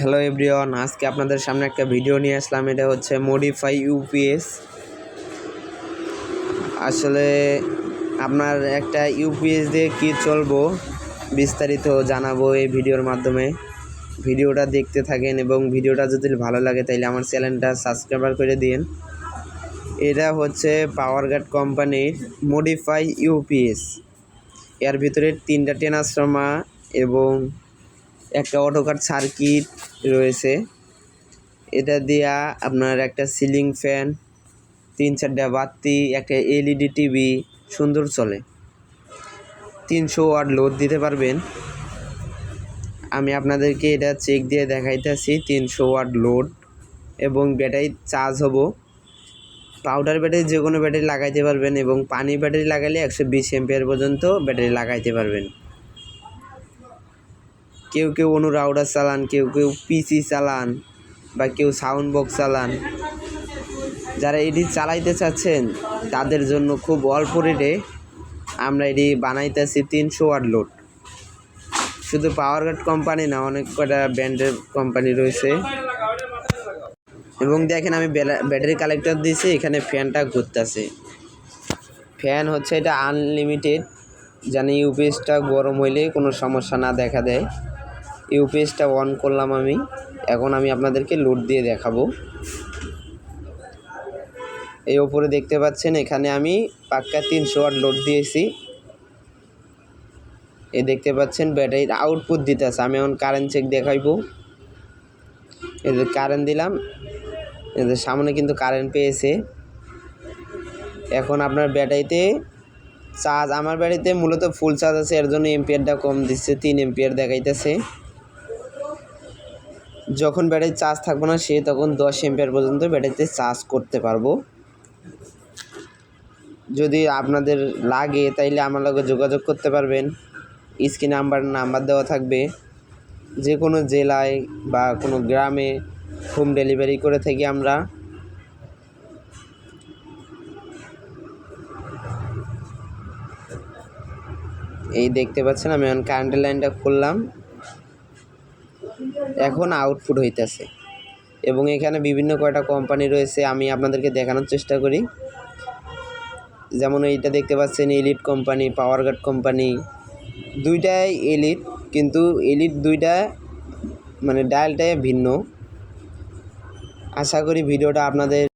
Hello everyone আজকে আপনাদের সামনে একটা ভিডিও নিয়ে আসলাম। এটা হচ্ছে মডিফাই ইউপিএস আসলে আপনার একটা ইউপিএস দিয়ে কী চলবো বিস্তারিত জানাব এই ভিডিওর মাধ্যমে। ভিডিওটা দেখতে থাকেন এবং ভিডিওটা যদি ভালো লাগে তাহলে আমার চ্যানেলটা সাবস্ক্রাইবার করে দিন এটা হচ্ছে পাওয়ার গার্ড কোম্পানির মডিফাই ইউপিএস এর ভিতরে তিনটা ট্রান্সফর্মা এবং একটা অটোকার সার্কিট রয়েছে। এটা দিয়া আপনার একটা সিলিং ফ্যান, তিন চারটা বাতি, একটা এলইডি টিভি, সুন্দর চলে। তিনশো ওয়াট লোড দিতে পারবেন। আমি আপনাদেরকে এটা চেক দিয়ে দেখাইতেছি, তিনশো ওয়াট লোড এবং ব্যাটারি চার্জ হব। পাউডার ব্যাটারি যে কোনো ব্যাটারি লাগাইতে পারবেন এবং পানি ব্যাটারি লাগালে একশো বিশ এমপিয়ার পর্যন্ত ব্যাটারি লাগাইতে পারবেন। কেউ কেউ অনু রাউডার চালান, কেউ কেউ পিসি চালান বা কেউ সাউন্ড বক্স চালান। যারা এটি চালাইতে চাচ্ছেন, তাদের জন্য খুব অল্প রেটে আমরা এটি বানাইতেছি তিনশো ওয়াট লোড। শুধু পাওয়ার গার্ড কোম্পানি না, অনেক কটা ব্র্যান্ডের কোম্পানি রয়েছে। এবং দেখেন আমি ব্যাটারি কালেক্টর দিয়েছি, এখানে ফ্যানটা ঘুরতেছে। ফ্যান হচ্ছে এটা আনলিমিটেড, জানি ইউপিএসটা গরম হইলে কোনো সমস্যা না দেখা দেয়। ইউপিএসটা অন করলাম আমি। এখন আমি আপনাদেরকে লোড দিয়ে দেখাবো। এই ওপরে দেখতে পাচ্ছেন, এখানে আমি পাক্কা তিনশো ওয়াট লোড দিয়েছি। এ দেখতে পাচ্ছেন ব্যাটারির আউটপুট দিতেছে আমি এখন কারেন্ট চেক দেখাইবো। এদের কারেন্ট দিলাম এদের সামনে কিন্তু কারেন্ট পেয়েছে। এখন আপনার ব্যাটারিতে চার্জ আমার ব্যাটারিতে মূলত ফুল চার্জ আছে, এর জন্য এম্পিয়ারটা কম দিচ্ছে, তিন এম্পিয়ার দেখাইতেছে। যখন ব্যাটারি চার্জ থাকবে না, সে তখন দশ এম্পিয়ার পর্যন্ত ব্যাটারিতে চার্জ করতে পারব। যদি আপনাদের লাগে, তাইলে আমার লগে যোগাযোগ করতে পারবেন। স্ক্রিন নাম্বার নাম্বার দেওয়া থাকবে। যে কোনো জেলায় বা কোনো গ্রামে হোম ডেলিভারি করে থাকি আমরা। এই দেখতে পাচ্ছেন, আমি এখন কারেন্টের লাইনটা খুললাম। এখন আউটপুট হইতেছে। এবং এখানে বিভিন্ন কয়টা কোম্পানি রয়েছে, আমি আপনাদেরকে দেখানোর চেষ্টা করি। যেমন এইটা দেখতে পাচ্ছেন Elite company power guard company দুইটাই এলিট কিন্তু এলিট দুইটা মানে ডায়ালটাই ভিন্ন। আশা করি ভিডিওটা আপনাদের